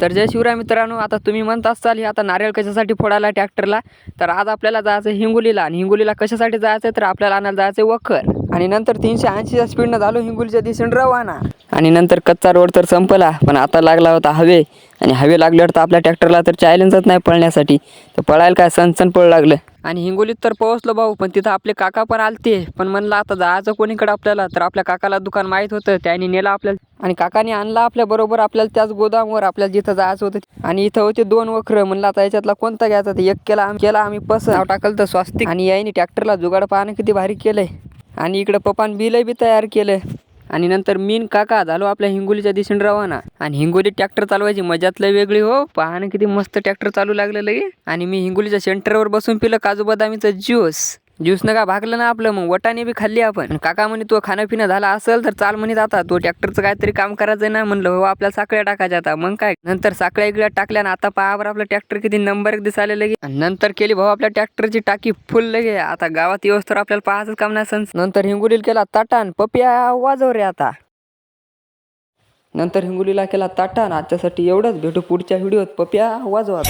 तर जय शिवराय मित्रांनो आता तुम्ही म्हणत असाल हे आता नारळ कशासाठी फोडायला ट्रॅक्टरला? तर आज आपल्याला जायचं आहे हिंगोलीला. आणि हिंगोलीला कशासाठी जायचं तर आपल्याला आणायला जायचं आहे वखर. आणि नंतर तीनशे ऐंशीच्या स्पीडनं झालो हिंगोलीच्या दिशेने रवाना. आणि नंतर कच्चा रोड तर संपला पण आता लागला होता हवे. आणि हवे लागल्यावर तर आपल्या ट्रॅक्टरला तर चॅलेंजच नाही पळण्यासाठी. तर पळायला काय सनसन पळ लागलं. आणि हिंगोलीत तर पोहोचलो भाऊ पण तिथं आपले काका पण आलते. पण म्हणलं आता जायचं कोणीकडे आपल्याला? तर आपल्या काकाला दुकान माहीत होतं त्याने नेलं आपल्याला. आणि काकाने आणला आपल्या बरोबर आपल्याला त्याच गोदामवर आपल्याला जिथं जायचं होतं. आणि इथं होते दोन वखरं. म्हणलं आता याच्यातला कोणता घ्यायचा? एक केला आम्ही केला आम्ही पस टाकलं तर स्वास्तिक. आणि याने ट्रॅक्टरला जुगाड पाहणं किती भारी केलंय. आणि इकडं पप्पान बिलही बी तयार केलं. आणि नंतर मीन काका झालो आपल्या हिंगोलीच्या दिशेने रवाना. आणि हिंगोली ट्रॅक्टर चालवायची मजात लय वेगळी हो. पाहणं किती मस्त ट्रॅक्टर चालू लागलं लगे. आणि मी हिंगोलीच्या सेंटरवर बसून पिलं काजू बदामीचं ज्यूस ज्यूसनं का भागलं ना आपलं मग वटाने बी खाल्ली आपण. काका म्हणे तो खाणं पिणं झाला असेल तर चाल म्हणे आता. तो ट्रॅक्टरचं काहीतरी काम करायचं ना. म्हणलं हो आपल्या साखळ्या टाकायच्या आता. मग काय? नंतर साखळ्या इकड्या टाकल्या आता पहावर आपलं ट्रॅक्टर किती नंबर एक दिसायला लगे नंतर केली भाऊ आपल्या ट्रॅक्टरची टाकी फुल लगे. आता गावात येऊस तर आपल्याला पाहायचं काम नाही सन नंतर हिंगोलील केला ताटान पपिया वाजव रे आता. नंतर हिंगोलीला केला ताटान आजच्यासाठी एवढंच. भेटू पुढच्या व्हिडिओत. पपिया वाजवा